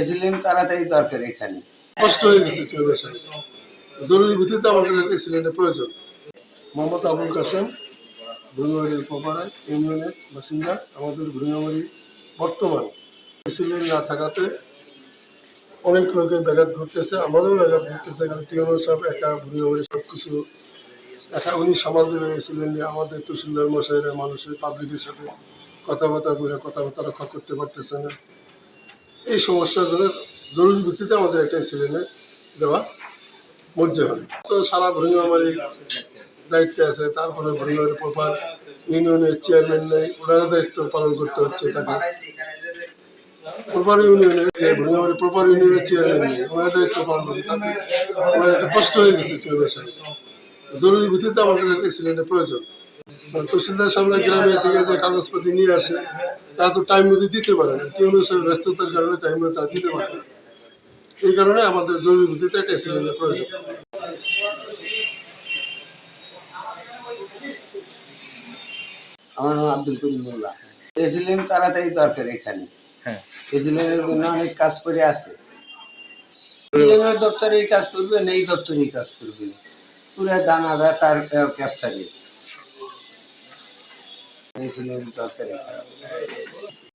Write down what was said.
এসিলেন তাড়াতাড়ি দরকার এখানে। কষ্ট হয়ে গেছে সাথে জরুরি ভিত্তিতে আমাদের একটা সিলিন্ডার প্রয়োজন। মোহাম্মদ আবুল কাসেম ভুঁইমারির পোপাড়া ইউনিয়নের বাসিন্দা, আমাদের ভুঁইমারি বর্তমান সিলিন্ডার না থাকাতে অনেক লোকের ব্যাঘাত ঘটতেছে আমাদেরও ব্যাঘাত ঘটতেছে, কারণ টিউনোর সব একা ভুঁইমারি সব কিছু একা। উনি সমাজ ছিলেন আমাদের তহসিলদার মশাইরা মানুষের পাবলিকের সাথে কথাবার্তা বলে কথাবার্তা রক্ষা করতে পারতেছে না। এই সমস্যার জন্য জরুরি ভিত্তিতে আমাদের একটা সিলিন্ডার দেওয়া মর্জে হবে। তো সারা ভ্রমণামারি দায়িত্বে আছে তারপরে ভ্রমণের প্রপার ইউনিয়নের চেয়ারম্যান নেই, ওনারও দায়িত্ব পালন করতে হচ্ছে তাকে। প্রপার ইউনিয়নের যে ভ্রমণামারি প্রপার ইউনিয়নের চেয়ারম্যান নেই, ওনার দায়িত্ব পালন করতে তাকে ওনার একটা কষ্ট হয়ে গেছে টিউবের জরুরি ভিত্তিতে আমাদের একটা সিলিন্ডার প্রয়োজন। কারণ তহসিলদার সামনে গ্রামে থেকে যে কাগজপাতি নিয়ে আসে তারা তো টাইম মতো দিতে পারে না। টিউনের সাথে ব্যস্ততার কারণে টাইম মতো তারা দিতে পারে না। এই কারণে আমাদের জরুরি ভিত্তিতে একটা সিলিন্ডার প্রয়োজন। আমার নাম আব্দুল করিম মোল্লা। এসিলেন তাড়াতাড়ি দরকার এখানে। এসিলেনের জন্য অনেক কাজ করে আছে। দপ্তরে এই কাজ করবে না এই দপ্তরে এই কাজ করবে। পুরা দানাদা তার There is no bakery.